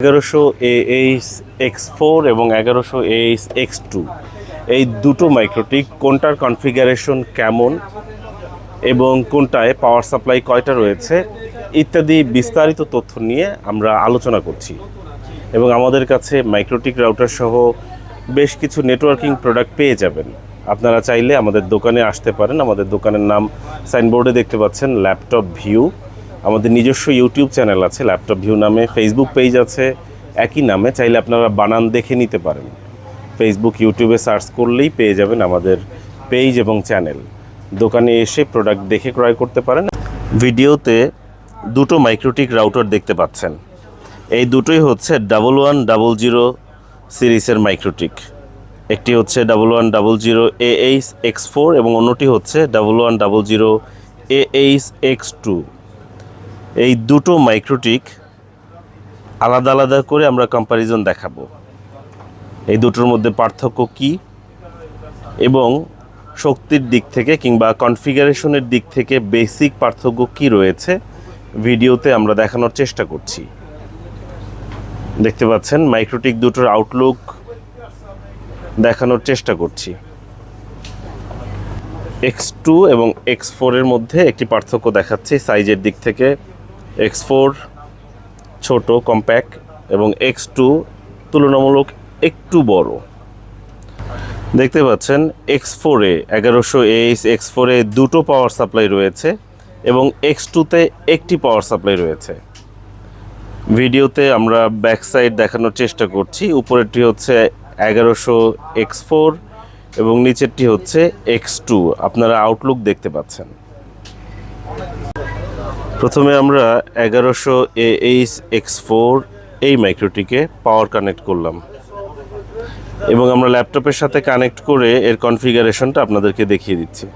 এগারোশো H X four এবং এগারোশো এইচ এক্স টু এই দুটো মাইক্রোটিক কোনটার কনফিগারেশন কেমন এবং কোনটায় পাওয়ার সাপ্লাই কয়টা রয়েছে ইত্যাদি বিস্তারিত তথ্য নিয়ে আমরা আলোচনা করছি। এবং আমাদের কাছে মাইক্রোটিক রাউটার সহ বেশ কিছু নেটওয়ার্কিং প্রোডাক্ট পেয়ে যাবেন। আপনারা চাইলে আমাদের দোকানে আসতে পারেন। আমাদের দোকানের নাম সাইনবোর্ডে দেখতে পাচ্ছেন ল্যাপটপ ভিউ আমাদের নিজস্ব ইউটিউব চ্যানেল আছে ল্যাপটপ ভিউ নামে ফেসবুক পেজ আছে, একই নামে, চাইলে আপনারা বানান দেখে নিতে পারেন। ফেসবুক ইউটিউবে সার্চ করলেই পেয়ে যাবেন আমাদের পেজ এবং চ্যানেল দোকানে এসে প্রোডাক্ট দেখে ক্রয় করতে পারেন। ভিডিওতে দুটো মাইক্রোটিক রাউটার দেখতে পাচ্ছেন। এই দুটোই হচ্ছে ডাবল ওয়ান ডাবল জিরো সিরিজের মাইক্রোটিক একটি হচ্ছে double one double zero A H X four এবং অন্যটি হচ্ছে double one double zero A H X two এই দুটো মাইক্রোটিক আলাদা আলাদা করে আমরা কম্প্যারিজন দেখাবো। এই দুটোর মধ্যে পার্থক্য কি? এবং শক্তির দিক থেকে কিংবা কনফিগারেশনের দিক থেকে বেসিক পার্থক্য কি রয়েছে? ভিডিওতে আমরা দেখানোর চেষ্টা করছি। দেখতে পাচ্ছেন মাইক্রোটিক দুটোর আউটলুক দেখানোর চেষ্টা করছি। এক্স টু এবং এক্স ফোরের মধ্যে একটি পার্থক্য দেখাচ্ছি সাইজের দিক থেকে। এক্স ফোর ছোটো কম্প্যাক্ট এবং এক্স টু তুলনামূলক একটু বড়। দেখতে পাচ্ছেন এক্স ফোরে এগারোশো এইচ এক্স ফোরে দুটো পাওয়ার সাপ্লাই রয়েছে এবং এক্স টুতে একটি পাওয়ার সাপ্লাই রয়েছে। ভিডিওতে আমরা ব্যাক সাইড দেখানোর চেষ্টা করছি। উপরেরটি হচ্ছে এগারোশো এক্স ফোর এবং নিচেরটি হচ্ছে এক্স টু আপনারা আউটলুক দেখতে পাচ্ছেন। প্রথমে আমরা এগারোশো এইচ এক্স ফোর এই মাইক্রোটিকে পাওয়ার কানেক্ট করলাম। এবং আমরা ল্যাপটপের সাথে কানেক্ট করে এর কনফিগারেশনটা আপনাদেরকে দেখিয়ে দিচ্ছি।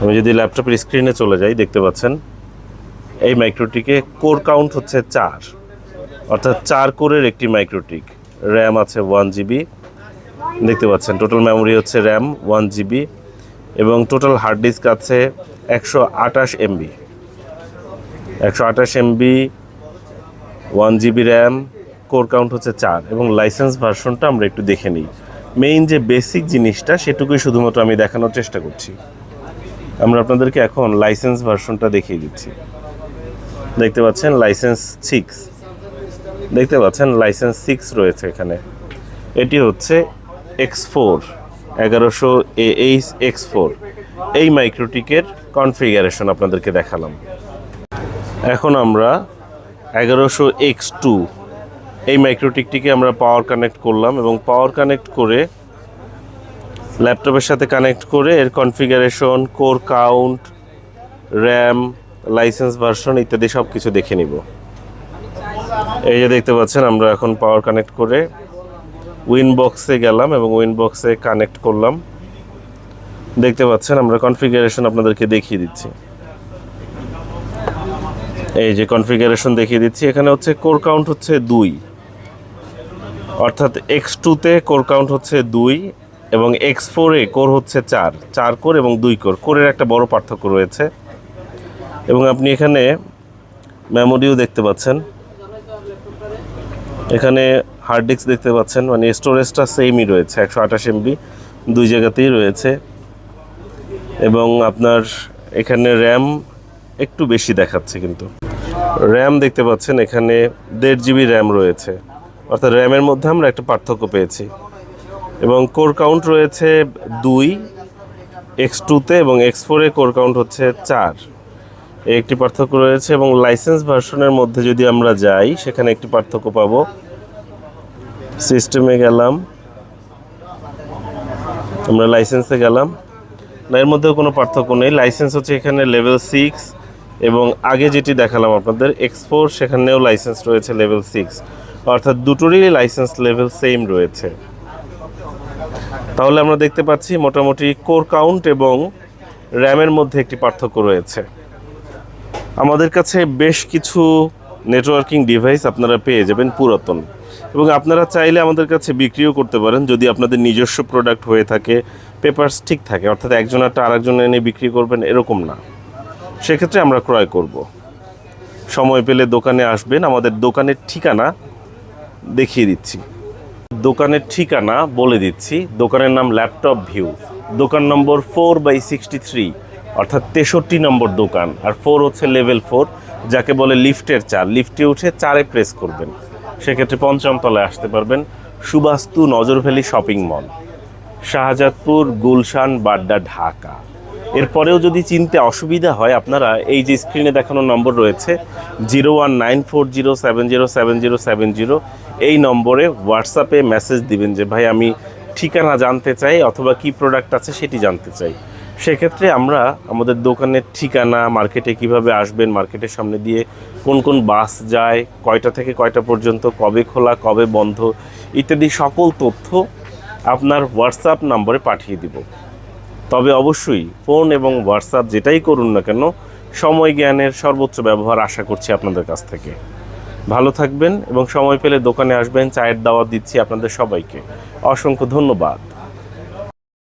আমি যদি ল্যাপটপের স্ক্রিনে চলে যাই, দেখতে পাচ্ছেন, এই মাইক্রোটিকে কোর কাউন্ট হচ্ছে চার। অর্থাৎ চার কোরের একটি মাইক্রোটিক র্যাম আছে ওয়ান জিবি দেখতে পাচ্ছেন টোটাল মেমোরি হচ্ছে র্যাম ওয়ান জিবি এবং টোটাল হার্ড ডিস্ক আছে একশো আঠাশ এমবি একশো আঠাশ MB one GB RAM core count হচ্ছে চার এবং লাইসেন্স ভার্সনটা আমরা একটু দেখে নিই। মেইন যে বেসিক জিনিসটা সেটুকুই শুধুমাত্র আমি দেখানোর চেষ্টা করছি। আমরা আপনাদেরকে এখন লাইসেন্স ভার্সনটা দেখিয়ে দিচ্ছি। দেখতে পাচ্ছেন লাইসেন্স সিক্স দেখতে পাচ্ছেন লাইসেন্স সিক্স রয়েছে এখানে। এটি হচ্ছে এক্স ফোর এগারোশো এইচ এক্স ফোর এই মাইক্রোটিকের কনফিগারেশন আপনাদেরকে দেখালাম। এখন আমরা এগারোশো এক্স টু, এই মাইক্রোটিকটিকে আমরা পাওয়ার কানেক্ট করলাম এবং পাওয়ার কানেক্ট করে ল্যাপটপের সাথে কানেক্ট করে এর configuration core count RAM licence version ইত্যাদি সব কিছু দেখে নিব। এই যে দেখতে পাচ্ছেন, আমরা এখন পাওয়ার কানেক্ট করে উইন বক্সে গেলাম এবং উইন বক্সে কানেক্ট করলাম। দেখতে পাচ্ছেন, আমরা কনফিগারেশন আপনাদেরকে দেখিয়ে দিচ্ছি। এই যে কনফিগারেশন দেখিয়ে দিচ্ছি, এখানে হচ্ছে কোর কাউন্ট হচ্ছে দুই। অর্থাৎ এক্স টুতে কোর কাউন্ট হচ্ছে দুই এবং এক্স ফোরে কোর হচ্ছে চার। চার কোর এবং দুই কোর কোরের একটা বড় পার্থক্য রয়েছে। এবং আপনি এখানে মেমোরিও দেখতে পাচ্ছেন। এখানে হার্ড ডিস্ক দেখতে পাচ্ছেন। মানে স্টোরেজটা সেমই রয়েছে, একশো আঠাশ এমবি দুই জায়গাতেই রয়েছে। এবং আপনার এখানে র্যাম একটু বেশি দেখাচ্ছে কিন্তু। র্যাম দেখতে পাচ্ছেন, এখানে দেড় জিবি র্যাম রয়েছে। অর্থাৎ র্যামের মধ্যে আমরা একটা পার্থক্য পেয়েছি। এবং কোর কাউন্ট রয়েছে দুই এক্স টুতে এবং এক্স ফোরে কোর কাউন্ট হচ্ছে চার। একটি পার্থক্য রয়েছে এবং লাইসেন্স ভার্সনের মধ্যে যদি আমরা যাই, সেখানে একটি পার্থক্য পাবো। সিস্টেমে গেলাম। আমরা লাইসেন্সে গেলাম। এর মধ্যেও কোনো পার্থক্য নেই। লাইসেন্স হচ্ছে এখানে লেভেল সিক্স এবং আগে যেটি দেখালাম আপনাদের এক্সপোর সেখানেও লাইসেন্স রয়েছে লেভেল সিক্স অর্থাৎ দুটোরই লাইসেন্স লেভেল সেম রয়েছে। তাহলে আমরা দেখতে পাচ্ছি মোটামুটি কোর কাউন্ট এবং র্যামের মধ্যে একটি পার্থক্য রয়েছে। আমাদের কাছে বেশ কিছু নেটওয়ার্কিং ডিভাইস আপনারা পেয়ে যাবেন পুরাতন। এবং আপনারা চাইলে আমাদের কাছে বিক্রিও করতে পারেন যদি আপনাদের নিজস্ব প্রোডাক্ট হয়ে থাকে পেপারস ঠিক থাকে, অর্থাৎ একজনেরটা আরেকজন এনে বিক্রি করবেন, এরকম না। সেক্ষেত্রে আমরা ক্রয় করব। সময় পেলে দোকানে আসবেন, আমাদের দোকানের ঠিকানা দেখিয়ে দিচ্ছি। দোকানের ঠিকানা বলে দিচ্ছি, দোকানের নাম ল্যাপটপ ভিউ দোকান নম্বর ফোর বাই সিক্সটি থ্রি অর্থাৎ তেষট্টি নম্বর দোকান। আর ফোর হচ্ছে লেভেল ফোর যাকে বলে লিফটের চার। লিফটে উঠে চারে প্রেস করবেন। সেক্ষেত্রে পঞ্চম তলায় আসতে পারবেন সুবাস্তু নজরভ্যালি শপিং মল শাহজাদপুর, গুলশান, বাড্ডা, ঢাকা। এরপরেও যদি চিনতে অসুবিধা হয়, আপনারা এই যে স্ক্রিনে দেখানো নম্বর রয়েছে zero one nine four zero seven zero seven zero seven zero এই নম্বরে হোয়াটসঅ্যাপে মেসেজ দিবেন যে, ভাই, আমি ঠিকানা জানতে চাই অথবা কি প্রোডাক্ট আছে সেটি জানতে চাই। সেক্ষেত্রে আমরা আমাদের দোকানের ঠিকানা মার্কেটে কীভাবে আসবেন মার্কেটের সামনে দিয়ে কোন কোন বাস যায়, কয়টা থেকে কয়টা পর্যন্ত, কবে খোলা, কবে বন্ধ, ইত্যাদি সকল তথ্য আপনার হোয়াটসঅ্যাপ নম্বরে পাঠিয়ে দিব। তবে অবশ্যই ফোন এবং হোয়াটসঅ্যাপ যেটাই করুন না কেন, সময় জ্ঞানের সর্বোচ্চ ব্যবহার আশা করছি আপনাদের কাছ থেকে। ভালো থাকবেন এবং সময় পেলে দোকানে আসবেন, চায়ের দাওয়াত দিচ্ছি আপনাদের সবাইকে। অসংখ্য ধন্যবাদ।